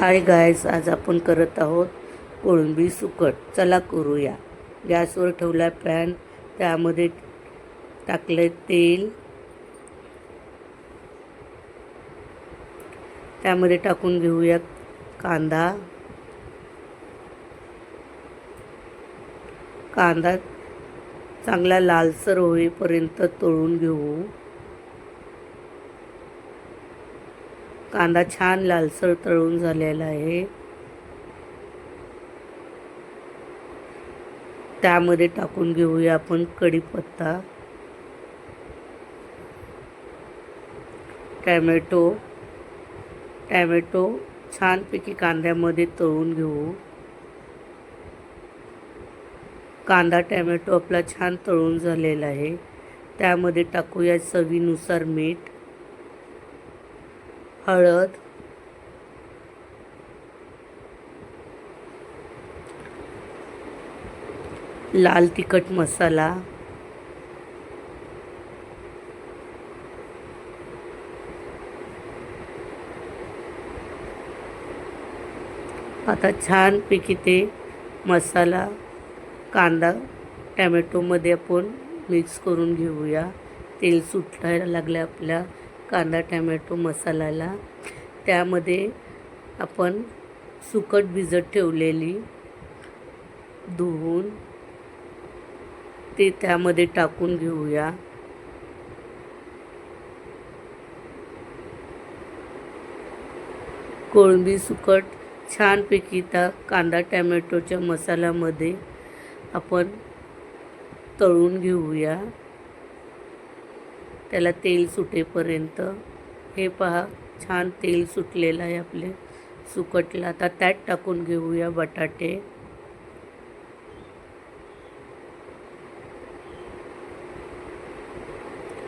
हाय guys आज आपण करत आहोत कोळंबी सुकट. चला करूया. गॅसवर ठेवला पॅन त्यामध्ये टाकले तेल. त्यामध्ये टाकून घेऊया कांदा. कांदा चांगला लालसर होईपर्यंत तळून घेऊ. कांदा छान लालसर तळून झालेला आहे. त्यामध्ये टाकून घेऊया आपण कढीपत्ता. टॅमॅटो. टॅमॅटो छानपैकी कांद्यामध्ये तळून घेऊ. कांदा टॅमॅटो आपला छान तळून झालेला आहे. त्यामध्ये टाकूया चवीनुसार मीठ. हळद. लाल तिखट मसाला. आता छानपैकी ते मसाला कांदा टॅमॅटोमध्ये आपण मिक्स करून घेऊया. तेल सुटायला लागलं आपल्या कांदा टॅमॅटो मसाल्याला. त्यामध्ये आपण सुकट भिजत ठेवलेली धुवून ते त्यामध्ये टाकून घेऊया. कोळंबी सुकट छानपैकी त्या कांदा टॅमॅटोच्या मसाल्यामध्ये आपण तळून घेऊया. त्याला तेल सुटेपर्यंत. हे पहा छान तेल सुटलेलं आहे आपले. सुकटलं. आता त्यात टाकून घेऊया बटाटे.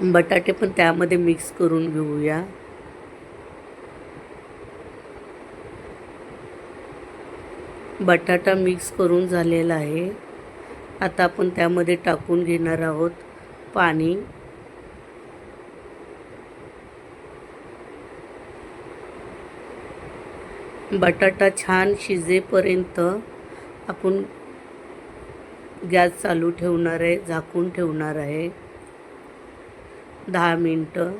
बटाटे पण त्यामध्ये मिक्स करून घेऊया. बटाटा मिक्स करून झालेला आहे. आता आपण त्यामध्ये टाकून घेणार आहोत पाणी. बटाटा छान शिजेपर्यंत आपण गॅस चालू ठेवणार आहे झाकून ठेवणार आहे. दहा मिनटं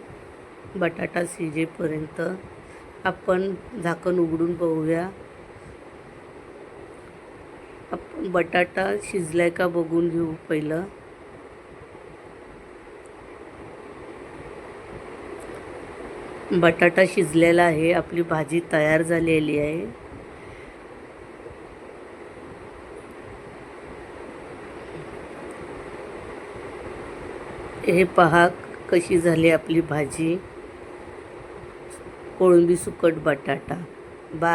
बटाटा शिजेपर्यंत आपण झाकण उघडून बघूया. आपण बटाटा शिजलाय का बघून घेऊ पहिलं. बटाटा शिजलेला आहे आपली भाजी तयार झालेली आहे. हे पहा कशी झाली आपली भाजी. कोळंबी सुकट बटाटा.